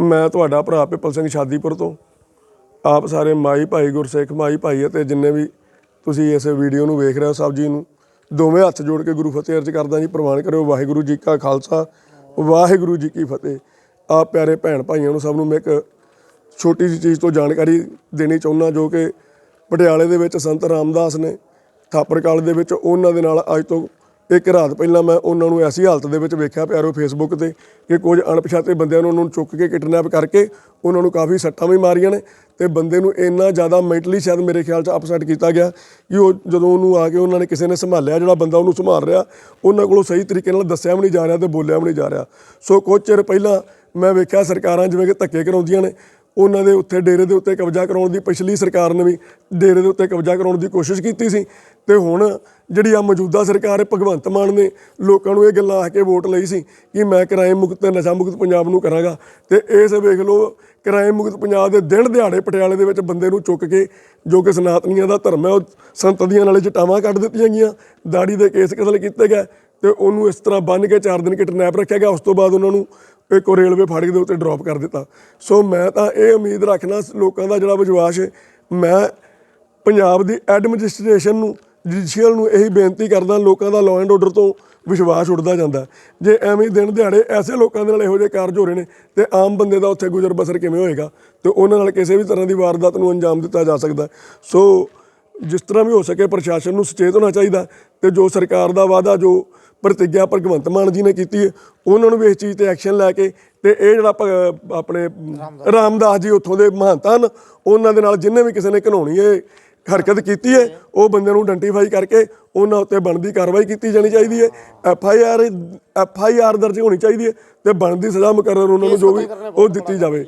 ਮੈਂ ਤੁਹਾਡਾ ਭਰਾ ਪਿੱਪਲ ਸਿੰਘ ਸ਼ਾਦੀਪੁਰ ਤੋਂ। ਆਪ ਸਾਰੇ ਮਾਈ ਭਾਈ ਗੁਰਸਿੱਖ, ਮਾਈ ਭਾਈ ਅਤੇ ਜਿੰਨੇ ਵੀ ਤੁਸੀਂ ਇਸ ਵੀਡੀਓ ਨੂੰ ਵੇਖ ਰਹੇ ਹੋ ਸਭ ਜੀ ਨੂੰ, ਦੋਵੇਂ ਹੱਥ ਜੋੜ ਕੇ ਗੁਰੂ ਫਤਿਹ ਅਰਜ ਕਰਦਾ ਜੀ, ਪ੍ਰਵਾਨ ਕਰਿਓ ਵਾਹਿਗੁਰੂ ਜੀ ਕਾ ਖਾਲਸਾ, ਵਾਹਿਗੁਰੂ ਜੀ ਕੀ ਫਤਿਹ। ਆਪ ਪਿਆਰੇ ਭੈਣ ਭਾਈਆਂ ਨੂੰ ਸਭ ਨੂੰ ਮੈਂ ਇੱਕ ਛੋਟੀ ਜਿਹੀ ਚੀਜ਼ ਤੋਂ ਜਾਣਕਾਰੀ ਦੇਣੀ ਚਾਹੁੰਦਾ ਜੋ ਕਿ ਪਟਿਆਲੇ ਦੇ ਵਿੱਚ ਸੰਤ ਰਾਮਦਾਸ ਨੇ, ਥਾਪਰ ਕਾਲ ਦੇ ਵਿੱਚ ਉਹਨਾਂ ਦੇ ਨਾਲ ਅੱਜ ਤੋਂ ਇੱਕ ਰਾਤ ਪਹਿਲਾਂ ਮੈਂ ਉਹਨਾਂ ਨੂੰ ਐਸੀ ਹਾਲਤ ਦੇ ਵਿੱਚ ਵੇਖਿਆ ਪਿਆਰੋ ਫੇਸਬੁੱਕ ਤੇ ਕਿ ਕੁਝ ਅਣਪਛਾਤੇ ਬੰਦਿਆਂ ਨੂੰ ਉਹਨਾਂ ਨੂੰ ਚੁੱਕ ਕੇ ਕਿਡਨੈਪ ਕਰਕੇ ਉਹਨਾਂ ਨੂੰ ਕਾਫੀ ਸੱਟਾਂ ਵੀ ਮਾਰੀਆਂ ਨੇ ਤੇ ਬੰਦੇ ਨੂੰ ਇੰਨਾ ਜ਼ਿਆਦਾ ਮੈਂਟਲੀ ਸ਼ਾਇਦ ਮੇਰੇ ਖਿਆਲ 'ਚ ਅਪਸੈਟ ਕੀਤਾ ਗਿਆ ਕਿ ਉਹ ਜਦੋਂ ਉਹਨੂੰ ਆ ਕੇ ਉਹਨਾਂ ਨੇ ਕਿਸੇ ਨੇ ਸੰਭਾਲਿਆ, ਜਿਹੜਾ ਬੰਦਾ ਉਹਨੂੰ ਸੰਭਾਲ ਰਿਹਾ, ਉਹਨਾਂ ਕੋਲੋਂ ਸਹੀ ਤਰੀਕੇ ਨਾਲ ਦੱਸਿਆ ਵੀ ਨਹੀਂ ਜਾ ਰਿਹਾ ਤੇ ਬੋਲਿਆ ਵੀ ਨਹੀਂ ਜਾ ਰਿਹਾ। ਸੋ ਕੁਝ ਚਿਰ ਪਹਿਲਾਂ ਮੈਂ ਵੇਖਿਆ ਸਰਕਾਰਾਂ ਜਿਵੇਂ ਕਿ ਧੱਕੇ ਕਰਾਉਂਦੀਆਂ ਨੇ ਉਹਨਾਂ ਦੇ ਉੱਤੇ, ਡੇਰੇ ਦੇ ਉੱਤੇ ਕਬਜ਼ਾ ਕਰਾਉਣ ਦੀ ਪਿਛਲੀ ਸਰਕਾਰ ਨੇ ਵੀ ਡੇਰੇ ਦੇ ਉੱਤੇ ਕਬਜ਼ਾ ਕਰਾਉਣ ਦੀ ਕੋਸ਼ਿਸ਼ ਕੀਤੀ ਸੀ। ਤੇ ਹੁਣ ਜਿਹੜੀ ਆ ਮੌਜੂਦਾ ਸਰਕਾਰ ਹੈ, ਭਗਵੰਤ ਮਾਨ ਨੇ ਲੋਕਾਂ ਨੂੰ ਇਹ ਗੱਲਾਂ ਆ ਕੇ ਵੋਟ ਲਈ ਸੀ ਕਿ ਮੈਂ ਕ੍ਰਾਈਮ ਮੁਕਤ, ਨਸ਼ਾ ਮੁਕਤ ਪੰਜਾਬ ਨੂੰ ਕਰਾਂਗਾ। ਤੇ ਇਸ ਵੇਖ ਲਓ, ਕ੍ਰਾਈਮ ਮੁਕਤ ਪੰਜਾਬ ਦੇ ਦਿਨ ਦਿਹਾੜੇ ਪਟਿਆਲੇ ਦੇ ਵਿੱਚ ਬੰਦੇ ਨੂੰ ਚੁੱਕ ਕੇ, ਜੋ ਕਿ ਸਨਾਤਨੀਆਂ ਦਾ ਧਰਮ ਹੈ, ਉਹ ਸੰਤ ਦੀਆਂ ਨਾਲੇ ਚਟਾਵਾਂ ਕੱਢ ਦਿੱਤੀਆਂ ਗਈਆਂ। ਦਾੜੀ ਦੇ ਕੇਸ ਕਤਲ ਕੀਤੇ ਗਏ ਤੇ ਉਹਨੂੰ ਇਸ ਤਰ੍ਹਾਂ ਬੰਨ ਕੇ 4 ਦਿਨ ਕਿਡਨੈਪ ਰੱਖਿਆ ਗਿਆ। ਉਸ ਤੋਂ ਬਾਅਦ ਉਹਨਾਂ ਨੂੰ ਇੱਕ ਰੇਲਵੇ ਫਾਟਕ ਦੇ ਉੱਤੇ ਡ੍ਰੌਪ ਕਰ ਦਿੱਤਾ। ਸੋ ਮੈਂ ਤਾਂ ਇਹ ਉਮੀਦ ਰੱਖਣਾ ਲੋਕਾਂ ਦਾ ਜਿਹੜਾ ਵਿਸ਼ਵਾਸ ਹੈ ਮੈਂ ਪੰਜਾਬ ਦੀ ਐਡਮਿਨਿਸਟ੍ਰੇਸ਼ਨ ਨੂੰ ਜੁਡੀਸ਼ੀਅਲ ਨੂੰ ਇਹੀ ਬੇਨਤੀ ਕਰਦਾ, ਲੋਕਾਂ ਦਾ ਲਾਅ ਐਂਡ ਆਰਡਰ ਤੋਂ ਵਿਸ਼ਵਾਸ ਉੱਡਦਾ ਜਾਂਦਾ। ਜੇ ਐਵੇਂ ਹੀ ਦਿਨ ਦਿਹਾੜੇ ਐਸੇ ਲੋਕਾਂ ਦੇ ਨਾਲ ਇਹੋ ਜਿਹੇ ਕਾਰਜ ਹੋ ਰਹੇ ਨੇ, ਤੇ ਆਮ ਬੰਦੇ ਦਾ ਉੱਥੇ ਗੁਜ਼ਰ ਬਸਰ ਕਿਵੇਂ ਹੋਏਗਾ? ਤੇ ਉਹਨਾਂ ਨਾਲ ਕਿਸੇ ਵੀ ਤਰ੍ਹਾਂ ਦੀ ਵਾਰਦਾਤ ਨੂੰ ਅੰਜਾਮ ਦਿੱਤਾ ਜਾ ਸਕਦਾ। ਸੋ ਜਿਸ ਤਰ੍ਹਾਂ ਵੀ ਹੋ ਸਕੇ ਪ੍ਰਸ਼ਾਸਨ ਨੂੰ ਸੁਚੇਤ ਹੋਣਾ ਚਾਹੀਦਾ, ਤੇ ਜੋ ਸਰਕਾਰ ਦਾ ਵਾਅਦਾ, ਜੋ ਪ੍ਰਤੀਗਿਆ ਭਗਵੰਤ ਮਾਨ ਜੀ ਨੇ ਕੀਤੀ ਹੈ। ਉਹਨਾਂ ਨੂੰ ਵੀ ਇਸ ਚੀਜ਼ ਤੇ ਐਕਸ਼ਨ ਲੈ ਕੇ ਤੇ ਇਹ ਜਿਹੜਾ ਭਗ- ਆਪਣੇ ਰਾਮਦਾਸ ਜੀ ਉੱਥੋਂ ਦੇ ਮਹੰਤ ਹਨ, ਉਹਨਾਂ ਦੇ ਨਾਲ ਜਿੰਨੇ ਵੀ ਕਿਸੇ ਨੇ ਘਨੋਣੀ ਹੈ ਹਰਕਤ ਕੀਤੀ ਹੈ, ਉਹ ਬੰਦੇ ਨੂੰ ਆਇਡੈਂਟੀਫਾਈ ਕਰਕੇ ਉਹਨਾਂ ਉੱਤੇ ਬਣਦੀ ਕਾਰਵਾਈ ਕੀਤੀ ਜਾਣੀ ਚਾਹੀਦੀ ਹੈ। F I R F I R ਦਰਜ ਹੋਣੀ ਚਾਹੀਦੀ ਹੈ ਤੇ ਬਣਦੀ ਸਜ਼ਾ ਮੁਕਰਰ ਉਹਨਾਂ ਨੂੰ ਜੋ ਵੀ ਉਹ ਦਿੱਤੀ ਜਾਵੇ।